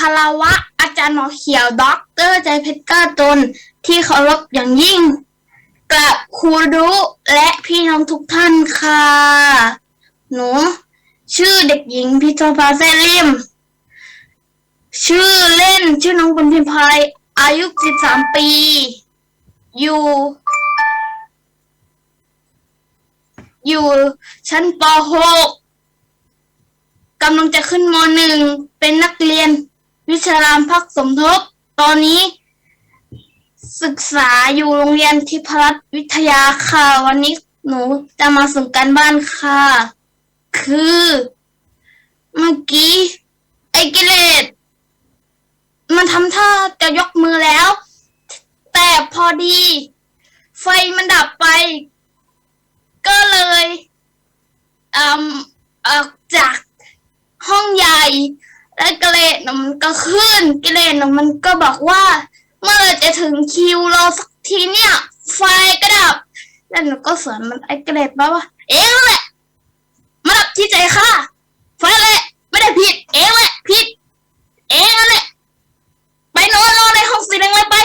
คารวะ อาจารย์หมอเขียวด็อกเตอร์ใจเพชรกล้าจนที่เคารพอย่างยิ่งกราบครูรุและพี่น้องทุกท่านค่ะ หนู ชื่อเด็กหญิงพิชภาแซ่ลิม ชื่อเล่นชื่อน้องบุญพิมพายอายุ 13 ปี อยู่ อยู่ชั้นป .6 กำลังจะขึ้นม .1 เป็นนักเรียน วิชารามพักสมทบ ตอนนี้ ศึกษาอยู่โรงเรียนทิพรัตน์วิทยาค่ะ วันนี้หนูจะมาส่งการบ้านค่ะ คือ เมื่อกี้ ไอ้กิเลสมันทำท่าจะยกมือแล้ว แต่พอดี ไฟมันดับไป ก็เลยอืมออกจากห้องใหญ่ และกิเลสนะมันก็ขึ้น กิเลสนะมันก็บอกว่า เมื่อจะถึงคิวเราสักทีเนี่ย ไฟก็ดับ แล้วหนูก็สวนมันไอ้กิเลสมาว่า เองแหละมาดับที่ใจค่ะไฟแหละไม่ได้ผิด เองแหละผิด เองนั่นแหละไปนอนรอในห้องสีแดงเลยไป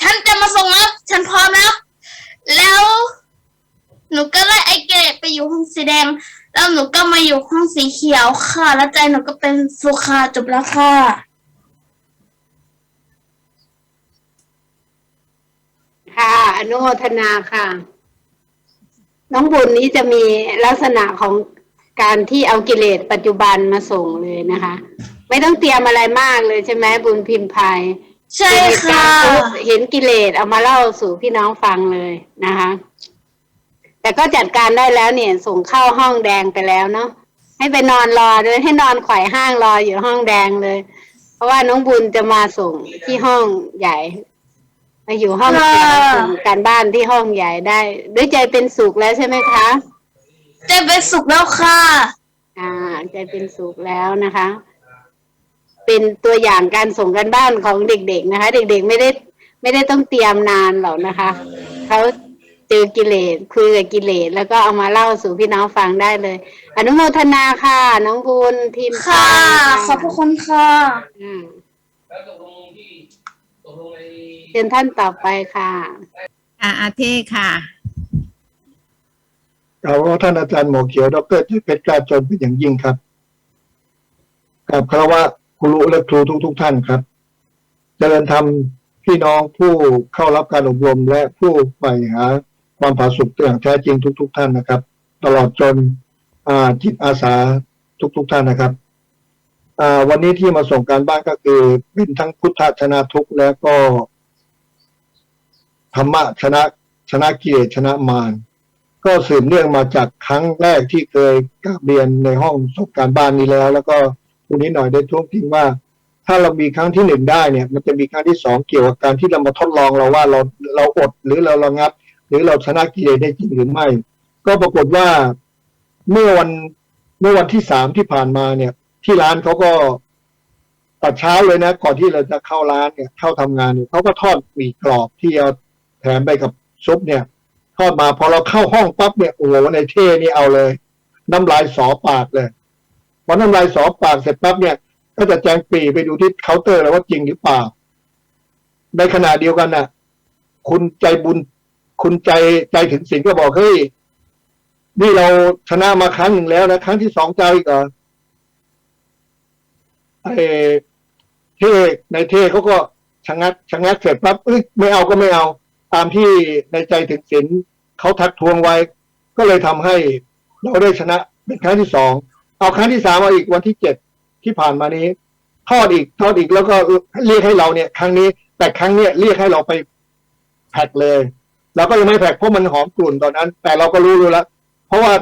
ฉันจะมาส่งแล้วฉันพร้อมแล้ว แล้ว หนูก็ไล่ไอ้เกรดไปอยู่ห้องสีแดง แล้วหนูก็มาอยู่ห้องสีเขียวค่ะ แล้วใจหนูก็เป็นสุขาจบแล้วค่ะ ค่ะ อนุโมทนาค่ะ น้องบุญนี้จะมีลักษณะของการที่เอากิเลสปัจจุบันมาส่งเลยนะคะ ไม่ต้องเตรียมอะไรมากเลยใช่ไหมบุญพิมพ์ภัยใช่ค่ะ เห็นกิเลสเอามาเล่าสู่พี่น้องฟังเลยนะคะ แต่ก็จัดการได้แล้วเนี่ย ส่งเข้าห้องแดงไปแล้วเนาะให้ไปนอนรอเลยให้นอนไขว่ห้างรออยู่ห้องแดงเลย เพราะว่าน้องบุญจะมาส่งที่ห้องใหญ่มาอยู่ห้องเขียวค่ะส่งการบ้านที่ห้องใหญ่ได้ ด้วยใจเป็นสุขแล้วใช่ไหมคะใจเป็นสุขแล้วค่ะ อ่า ใจเป็นสุขแล้วนะคะ เป็นตัวอย่างการส่งกันบ้านของเด็กๆนะคะ เด็กๆไม่ได้ ไม่ได้ต้องเตรียมนานหรอกนะคะเขา เจอกิเลสคุยกับกิเลส แล้วก็เอามาเล่าสู่พี่น้องฟังได้เลย อนุโมทนาค่ะ น้องบุญพิมพ์ค่ะค่ะ ขอบพระคุณค่ะอืมแล้วตกลงที่ตกลงในเชิญท่านต่อไปค่ะอ่าอาเทค่ะกล่าวว่าท่านอาจารย์หมอเขียว ดรจิตเพชรกล้าจนเป็นอย่างยิ่งครับกับคารวะครูและครูทุกทุกๆท่านครับเจริญธรรมพี่น้องผู้เข้ารับการอบรมและผู้ใฝ่หา ความผาสุกอย่างแท้จริงทุก ๆ ท่านนะครับ ตลอดจนจิตอาสาทุก ๆ ท่านนะครับวันนี้ที่มาส่งการบ้านก็คือ เป็นทั้งพุทธชนะทุกแล้วก็ธรรมะชนะชนะกิเลสชนะมารก็สืบเนื่องมาจากครั้งแรกที่เคยกราบเรียนในห้องสบการบ้านนี้แล้ว แล้วก็คุณนี้หน่อยได้ท้วงติงว่า ถ้าเรามีครั้งที่หนึ่งได้เนี่ย มันจะมีครั้งที่สองเกี่ยวกับการที่เรามาทดลองเราว่าเราเราอดหรือเราระงับ หรือเราชนะกิเลสได้จริงหรือไม่ ก็ปรากฏว่าเมื่อวันเมื่อวันที่สามที่ผ่านมาเนี่ย ที่ร้านเขาก็ตัดเช้าเลยนะ ก่อนที่เราจะเข้าร้านเนี่ยเข้าทำงานเนี่ยเขาก็ทอดหมี่กรอบที่เอาแถมไปกับซุปเนี่ย ทอดมาพอเราเข้าห้องปั๊บเนี่ยโอ้โหในเท่นี่เอาเลย น้ำลายสอปากเลยพอน้ำลายสอปากเสร็จปั๊บเนี่ย ก็จะแจ้งปีไปดูที่เคาน์เตอร์แล้วว่าจริงหรือเปล่า ในขณะเดียวกันน่ะ คุณใจบุญ คุณใจใจถึงสิงก็บอกเฮ้ยนี่เราชนะมาครั้งหนึ่งแล้วนะครั้งที่สองใจอีกเหรอไอ้เท่ในเท่เขาก็ชะงักชะงักเสร็จปั๊บเอ้ยไม่เอาก็ไม่เอา ตามที่ในใจถึงศิลเขาทักทวงไว้ ก็เลยทำให้เราได้ชนะเป็นครั้งที่สองเอาครั้งที่สามมาอีกวันที่เจ็ดที่ผ่านมานี้ทอดอีกทอดอีกแล้วก็เรียกให้เราเนี่ย ครั้งนี้ แต่ครั้งเนี้ยเรียกให้เราไปแพ็กเลย เราก็ยังไม่แพ็กเพราะมันหอมกลุ่นตอนนั้น แต่เราก็รู้รู้แล้ว เพราะว่า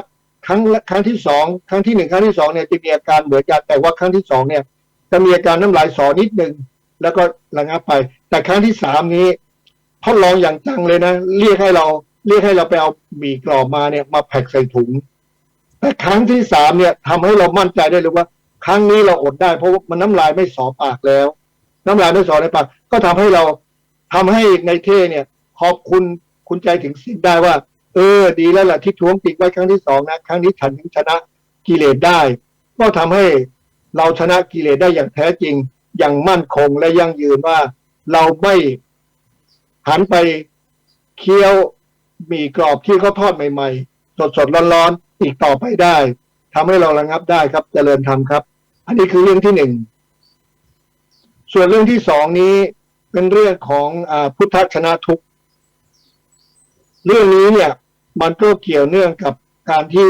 ครั้งครั้งที่สองครั้งที่หนึ่งครั้งที่สองเนี่ยจะมีอาการเหมือนกันแต่ว่าครั้งที่สองเนี่ย จะมีอาการน้ำลายสอนิดหนึ่งแล้วก็ระงับไป แต่ครั้งที่สามนี้ทดลองอย่างจังเลยนะเรียกให้เราเรียกให้เราไปเอาหมี่กรอบมาเนี่ย มาแพ็คใส่ถุง แต่ครั้งที่สามเนี่ยทำให้เรามั่นใจได้เลยว่า ครั้งนี้เราอดได้ เพราะว่ามันน้ำลายไม่สอปากแล้ว น้ำลายไม่สอในปากก็ทำให้เราทำให้ในเท่เนี่ย ขอบคุณ คุณใจถึงสิ้นได้ว่า เออ ดีแล้วล่ะที่ทวงติดไว้ครั้งที่สองนะครั้งนี้ฉันถึงชนะกิเลสได้ ก็ทำให้เราชนะกิเลสได้อย่างแท้จริง อย่างมั่นคงและยั่งยืนว่า เราไม่หันไปเคี้ยวมีกรอบที่เขาทอดใหม่ๆ สดๆร้อนๆอีกต่อไปได้ทำให้เราระงับได้ครับเจริญธรรมครับ อันนี้คือเรื่องที่หนึ่งส่วนเรื่องที่สองนี้เป็นเรื่องของอาพุทธชนะทุก เรื่องนี้เนี่ย มันก็เกี่ยวเนื่องกับการที่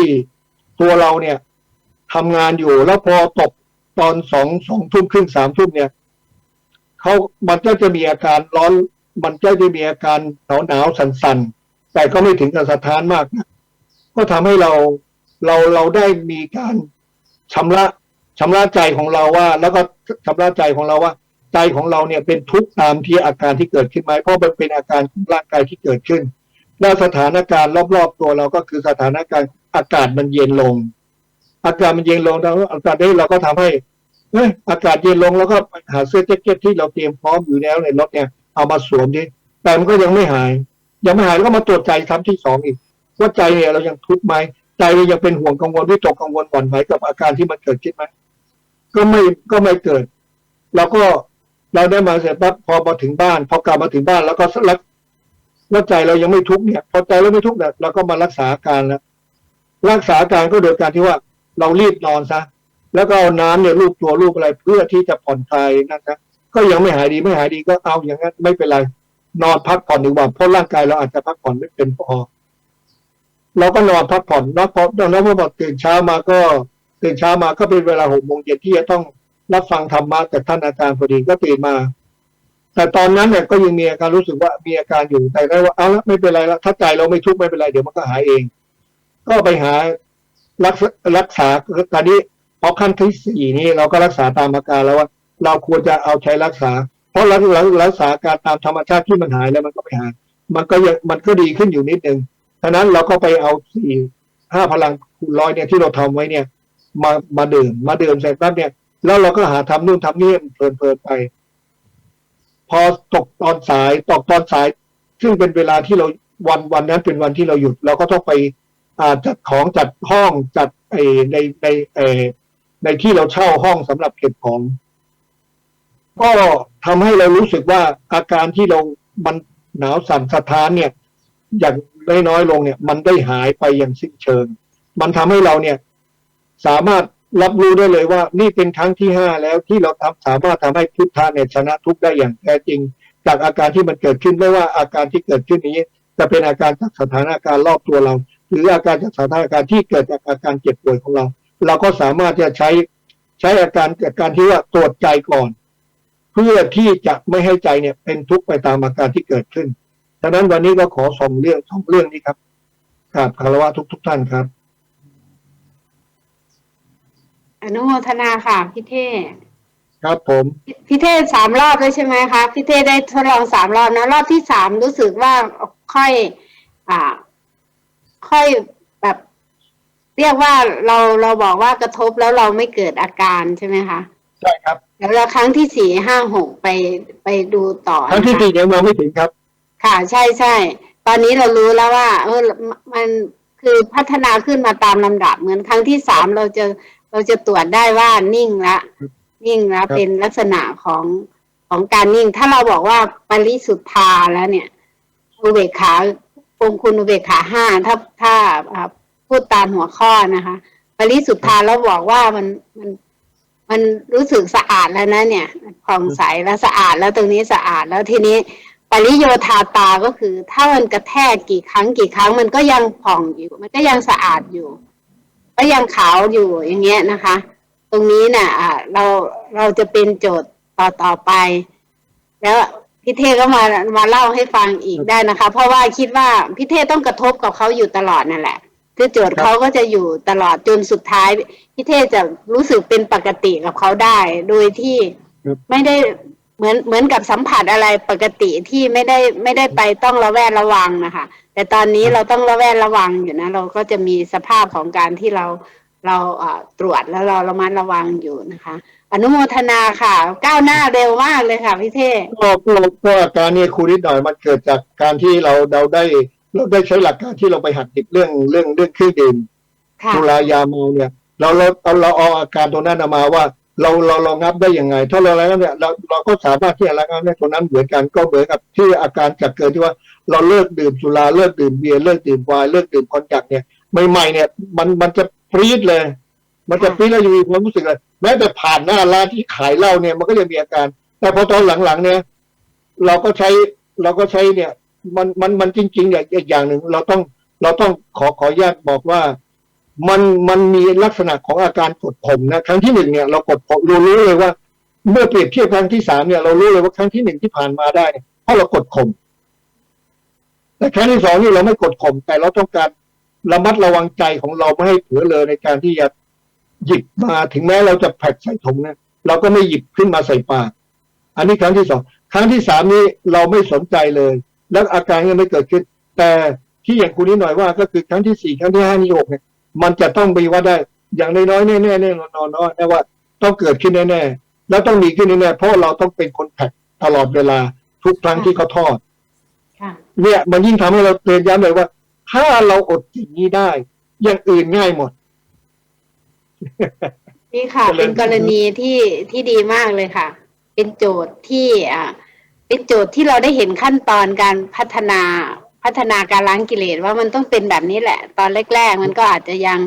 ตัวเราเนี่ยทำงานอยู่แล้วพอตกตอนสองสองทุ่มครึ่งสามทุ่มเนี่ยเขามันก็จะมีอาการร้อน มันก็จะมีอาการหนาวหนาวสั่นๆ แต่ก็ไม่ถึงกับสะท้านมากนะก็ทำให้เราเราเราได้มีการชำระชำระใจของเราว่า แล้วก็ชำระใจของเราว่า ใจของเราเนี่ยเป็นทุกข์ตามที่อาการที่เกิดขึ้นไหมเพราะมันเป็นอาการของร่างกายที่เกิดขึ้น แล้วสถานการณ์รอบๆตัวเราก็คือสถานการณ์อากาศมันเย็นลง อากาศมันเย็นลงแล้วอากาศนี้เราก็ทำให้เออากาศเย็นลงแล้วก็หาเสื้อแจ็คเก็ตที่เราเตรียมพร้อมอยู่แล้วในรถเนี่ยเอามาสวมดิแต่มันก็ยังไม่หาย ยังไม่หายแล้วก็มาตรวจใจครั้งที่สองอีกว่าใจเนี่ยเรายังทุกข์ไหมใจเรายังเป็นห่วงกังวลวิตกกังวลหวั่นไหวกับอาการที่มันเกิดขึ้นไหมก็ไม่ก็ไม่เกิดเราก็เราได้มาเสร็จปั๊บพอมาถึงบ้าน พอกลับมาถึงบ้านแล้วก็รัก ว่าใจเรายังไม่ทุกเนี่ย พอใจเราไม่ทุกเนี่ยเราก็มารักษาการแล้วรักษาการก็โดยการที่ว่าเรารีบนอนซะแล้วก็เอาน้ำเนี่ยลูบตัวลูบอะไรเพื่อที่จะผ่อนคลายนั่นนะก็ยังไม่หายดีไม่หายดีก็เอาอย่างนั้นไม่เป็นไร นอนพักผ่อนดีกว่าเพราะร่างกายเราอาจจะพักผ่อนไม่เป็นพอเราก็นอนพักผ่อนนอนพอแล้วพอตื่นเช้ามาก็ตื่นเช้ามาก็เป็นเวลาหกโมงเย็นที่จะต้องรับฟังธรรมะจากท่านอาจารย์พอดีก็ตื่นมา แต่ตอนนั้นเนี่ยก็ยังมีอาการรู้สึกว่ามีอาการอยู่แต่ได้ว่าเอาละไม่เป็นไรละถ้าใจเราไม่ทุกข์ไม่เป็นไรเดี๋ยวมันก็หายเอง ก็ไปหารักษารักษาตอนนี้พอขั้นที่สี่นี้เราก็รักษาตามอาการแล้วว่า เราควรจะเอาใช้รักษา เพราะรักรักรักษาการตามธรรมชาติที่มันหายแล้วมันก็ไม่หายมันก็ยังมันก็ดีขึ้นอยู่นิดนึงฉะนั้นเราก็ไปเอาสี่ห้าพลังคูณร้อยเนี่ยที่เราทำไว้เนี่ย มามาดื่มมาดื่มเสร็จปั๊บเนี่ยแล้วเราก็หาทำนู่นทำนี่เพลินเพลินไป พอตกตอนสายตกตอนสาย ซึ่งเป็นเวลาที่เราวันวันนั้นเป็นวันที่เราหยุด เราก็ต้องไปจัดของจัดห้องจัดไอในในเอในที่เราเช่าห้องสำหรับเก็บของ ก็ทำให้เรารู้สึกว่าอาการที่เรามันหนาวสั่นสะท้านเนี่ย อย่างน้อยๆลงเนี่ย มันได้หายไปอย่างสิ้นเชิง มันทำให้เราเนี่ย สามารถ รับรู้ได้เลยว่านี่เป็นครั้งที่ห้าแล้วที่เราทำสามารถทำให้พุทธะเนี่ยชนะทุกได้อย่างแท้จริง จากอาการที่มันเกิดขึ้นไม่ว่าอาการที่เกิดขึ้นนี้ จะเป็นอาการจากสถานการณ์รอบตัวเรา หรืออาการจากสถานการณ์ที่เกิดจากอาการเจ็บป่วยของเรา เราก็สามารถจะใช้ใช้อาการเกิดการที่ว่าตรวจใจก่อน เพื่อที่จะไม่ให้ใจเนี่ยเป็นทุกข์ไปตามอาการที่เกิดขึ้น ฉะนั้นวันนี้ก็ขอส่งเรื่องสองเรื่องนี้ครับกราบคารวะทุกทุกท่านครับ อนุโมทนาค่ะพี่เทศครับผม พี่เทศสามรอบเลยใช่ไหมคะพี่เทศได้ทดลองสามรอบนะรอบที่สามรู้สึกว่าค่อย อ่า ค่อยแบบ เรียกว่าเราเราบอกว่ากระทบแล้วเราไม่เกิดอาการใช่ไหมคะใช่ครับแล้วเราครั้งที่สี่ห้าหกไปไปดูต่อครั้งที่นะคะสี่ยังมาไม่ถึงครับ ค่ะ ใช่ใช่ตอนนี้เรารู้แล้วว่า เออมันคือพัฒนาขึ้นมาตามลำดับเหมือนครั้งที่สามเราจะ เราจะตรวจได้ว่านิ่งละนิ่งแล้วครับเป็นลักษณะของของการนิ่ง ถ้าเราบอกว่าปริสุทธาแล้วเนี่ยอุเบกขาองค์คุณอุเบกขาห้าถ้าถ้าอ่าพูดตามหัวข้อนะคะ ปริสุทธาแล้วบอกว่ามันมันมันรู้สึกสะอาดแล้วนะเนี่ยผ่องใสแล้วสะอาดแล้วตรงนี้สะอาดแล้วทีนี้ ปริโยธาตาก็คือ ถ้ามันกระแทกกี่ครั้งกี่ครั้ง มันก็ยังผ่องอยู่ มันก็ยังสะอาดอยู่ ก็ยังขาวอยู่อย่างเงี้ยนะคะ ตรงนี้เนี่ยอ่าเราเราจะเป็นโจทย์ต่อต่อไป แล้วพี่เทก็มามาเล่าให้ฟังอีกได้นะคะ เพราะว่าคิดว่าพี่เทต้องกระทบกับเขาอยู่ตลอดนั่นแหละคือโจทย์ครับเขาก็จะอยู่ตลอดจนสุดท้ายพี่เทจะรู้สึกเป็นปกติกับเขาได้ โดยที่ครับไม่ได้ เหมือนเหมือนกับสัมผัสอะไรปกติที่ไม่ได้ไม่ได้ไปต้องระแวดระวังนะคะ แต่ตอนนี้เราต้องระแวดระวังอยู่นะ เราก็จะมีสภาพของการที่เราเราเอ่อตรวจแล้วเราระมัดระวังอยู่นะคะ อนุโมทนาค่ะ ก้าวหน้าเร็วมากเลยค่ะพี่เทศก็ก็ก็อาการนี้ครูนิดหน่อยมันเกิดจากการที่เราเราได้เราได้ใช้หลักการที่เราไปหัดดิบเรื่องเรื่องเรื่องเครื่องดื่มค่ะสุรายาเมาเนี่ย เราเราเอาเราเอาอาการตรงนั้นเอามาว่า เราเราเรางับได้ยังไง ถ้าเราระงับเนี่ยเราเราก็สามารถที่จะระงับได้ตรงนั้นเหมือนกันก็เหมือนกับที่อาการจากเกิดที่ว่าเราเลิกดื่มสุราเลิกดื่มเบียร์เลิกดื่มไวน์เลิกดื่มคอนจักเนี่ยใหม่ๆเนี่ย มันมันจะปรี๊ดเลย มันจะปรี๊ดแล้วอยู่มีความรู้สึกเลยแม้แต่ผ่านหน้าร้านที่ขายเหล้าเนี่ยมันก็ยังมีอาการ แต่พอตอนหลังๆ เนี่ย เราก็ใช้เราก็ใช้เนี่ย มันมันมันจริงๆเนี่ยอีกอย่างหนึ่งเราต้องเราต้องขอขออนุญาตบอกว่า มันมันมีลักษณะของอาการกดข่มนะครั้งที่หนึ่งเนี่ยเรากดข่มเรารู้เลยว่า เมื่อเปรียบเทียบครั้งที่สามเนี่ยเรารู้เลยว่าครั้งที่หนึ่งที่ผ่านมาได้เพราะเรากดข่มแต่ครั้งที่สองนี่เราไม่กดข่มแต่เราต้องการระมัดระวังใจของเราไม่ให้เผลอเลยในการที่จะหยิบมาถึงแม้เราจะแพ็กใส่ถุงนะเราก็ไม่หยิบขึ้นมาใส่ปาก อันนี้ครั้งที่สองครั้งที่สามนี้เราไม่สนใจเลย แล้วอาการยังไม่เกิดขึ้น แต่ที่อย่างคุณนิดหน่อยว่าก็คือครั้งที่สี่ครั้งที่ห้าที่หกเนี่ย มันจะต้องมีว่าได้ อย่างน้อยๆแน่ๆแน่นอนๆแน่ว่าต้องเกิดขึ้นแน่ๆแล้วต้องมีขึ้นแน่ๆเพราะเราต้องเป็นคนแพ็กตลอดเวลาทุกครั้งที่เขาทอดค่ะเนี่ยมันยิ่งทำให้เราเตือนย้ำเลยว่า ถ้าเราอดสิ่งนี้ได้ อย่างอื่นง่ายหมด นี่ค่ะเจริญเป็นกรณีที่ที่ดีมากเลยค่ะ เป็นโจทย์ที่อ่าเป็นโจทย์ที่เราได้เห็นขั้นตอนการพัฒนา พัฒนาการล้างกิเลสว่ามันต้องเป็นแบบนี้แหละ ตอนแรก ๆ มันก็อาจจะยัง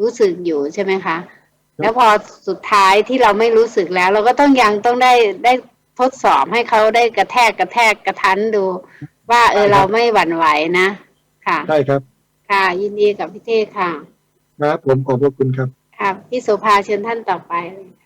รู้สึกอยู่ใช่ไหมคะ แล้วพอสุดท้ายที่เราไม่รู้สึกแล้ว เราก็ต้องยังต้องได้ได้ทดสอบให้เขาได้กระแทกกระแทกกระทันดู ว่าเออเราไม่หวั่นไหวนะ ค่ะใช่ครับ ค่ะ ยินดีกับพี่เทศค่ะ ครับ ผมขอบพระคุณครับ ค่ะพี่โสภาเชิญท่านต่อไปเลยค่ะ